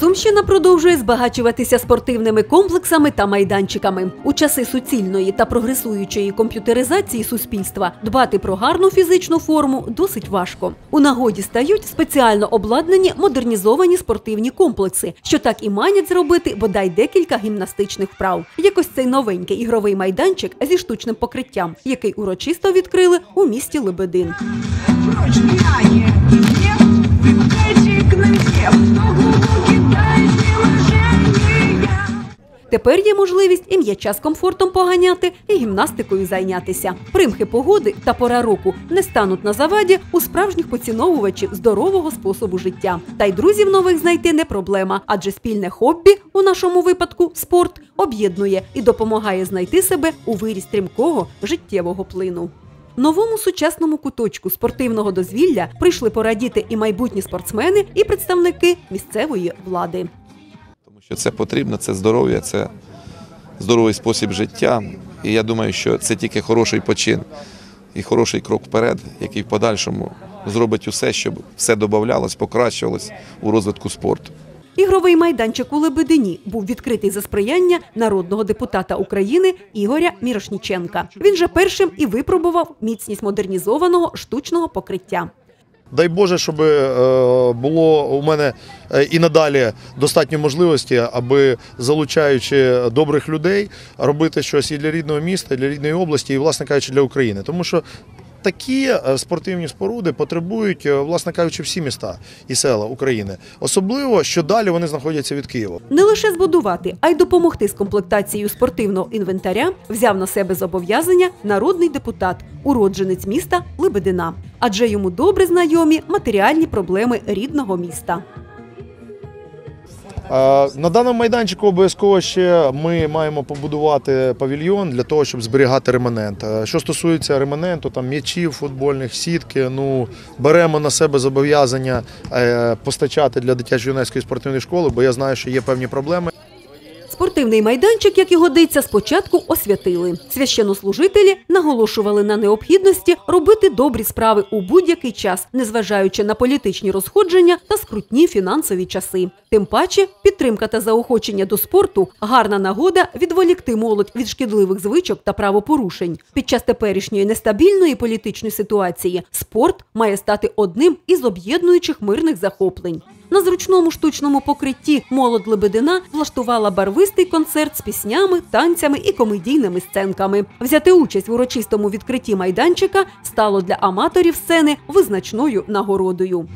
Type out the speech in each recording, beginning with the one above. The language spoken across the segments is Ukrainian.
Сумщина продовжує збагачуватися спортивними комплексами та майданчиками. У часи суцільної та прогресуючої комп'ютеризації суспільства дбати про гарну фізичну форму досить важко. У нагоді стають спеціально обладнані модернізовані спортивні комплекси, що так і манять зробити бодай декілька гімнастичних вправ. Якось цей новенький ігровий майданчик зі штучним покриттям, який урочисто відкрили у місті Лебедин. Прочь влияние Тепер є можливість і м'яча з комфортом поганяти, і гімнастикою зайнятися. Примхи погоди та пора року не стануть на заваді у справжніх поціновувачів здорового способу життя. Та й друзів нових знайти не проблема, адже спільне хобі, у нашому випадку спорт, об'єднує і допомагає знайти себе у вирі стрімкого життєвого плину. Новому сучасному куточку спортивного дозвілля прийшли порадіти і майбутні спортсмени, і представники місцевої влади. Що це потрібно, це здоров'я, це здоровий спосіб життя. І я думаю, що це тільки хороший почин і хороший крок вперед, який в подальшому зробить усе, щоб все додавалось, покращувалось у розвитку спорту. Ігровий майданчик у Лебедині був відкритий за сприяння народного депутата України Ігоря Мірошніченка. Він же першим і випробував міцність модернізованого штучного покриття. Дай Боже, щоб е, було у мене е, і надалі достатньо можливості, аби залучаючи добрих людей, робити щось і для рідного міста, і для рідної області, і, власне кажучи, для України. Тому що такі е, спортивні споруди потребують, е, власне кажучи, всі міста і села України. Особливо, що далі вони знаходяться від Києва. Не лише збудувати, а й допомогти з комплектацією спортивного інвентаря взяв на себе зобов'язання народний депутат, уродженець міста Лебедина. Адже йому добре знайомі матеріальні проблеми рідного міста. На даному майданчику обов'язково ще ми маємо побудувати павільйон для того, щоб зберігати реманент. Е, Що стосується реманенту, там м'ячів футбольних, сітки, ну беремо на себе зобов'язання е, постачати для дитячо-юнацької спортивної школи, бо я знаю, що є певні проблеми. Спортивний майданчик, як і годиться, спочатку освятили. Священнослужителі наголошували на необхідності робити добрі справи у будь-який час, незважаючи на політичні розходження та скрутні фінансові часи. Тим паче, підтримка та заохочення до спорту гарна нагода відволікти молодь від шкідливих звичок та правопорушень. Під час теперішньої нестабільної політичної ситуації спорт має стати одним із об'єднуючих мирних захоплень. На зручному штучному покритті молод Лебедина влаштувала барвистий концерт з піснями, танцями і комедійними сценками. Взяти участь в урочистому відкритті майданчика стало для аматорів сцени визначною нагородою.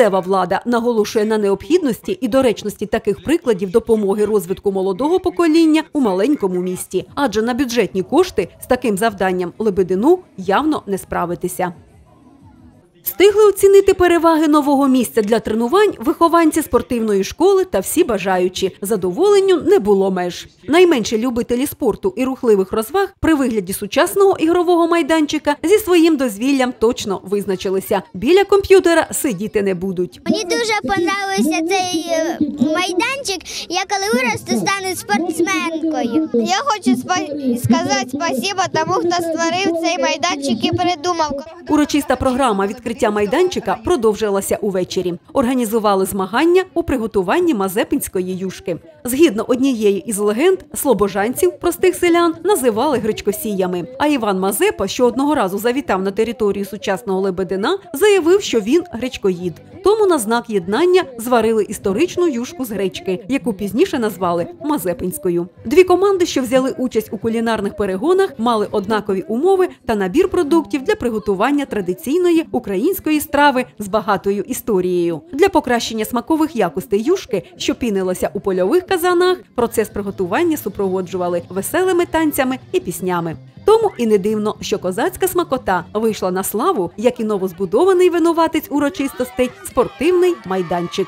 Місцева влада наголошує на необхідності і доречності таких прикладів допомоги розвитку молодого покоління у маленькому місті, адже на бюджетні кошти з таким завданням Лебедину явно не справитися. Встигли оцінити переваги нового місця для тренувань вихованці спортивної школи та всі бажаючі. Задоволенню не було меж. Найменші любителі спорту і рухливих розваг при вигляді сучасного ігрового майданчика зі своїм дозвіллям точно визначилися. Біля комп'ютера сидіти не будуть. Мені дуже понравився цей е, майданчик. Я коли виросту стану спортсменкою. Я хочу спа- сказати спасибо тому, хто створив цей майданчик і придумав. Урочиста програма відкриття майданчика продовжилася увечері. Організували змагання у приготуванні мазепинської юшки. Згідно однієї із легенд, слобожанців, простих селян, називали гречкосіями. А Іван Мазепа, що одного разу завітав на територію сучасного Лебедина, заявив, що він гречкоїд. Тому на знак єднання зварили історичну юшку з гречки, яку пізніше назвали Мазепинською. Дві команди, що взяли участь у кулінарних перегонах, мали однакові умови та набір продуктів для приготування традиційної української страви з багатою історією. Для покращення смакових якостей юшки, що пінилося у польових казанах, процес приготування супроводжували веселими танцями і піснями. Тому і не дивно, що козацька смакота вийшла на славу, як і новозбудований винуватець урочистостей спортивний майданчик.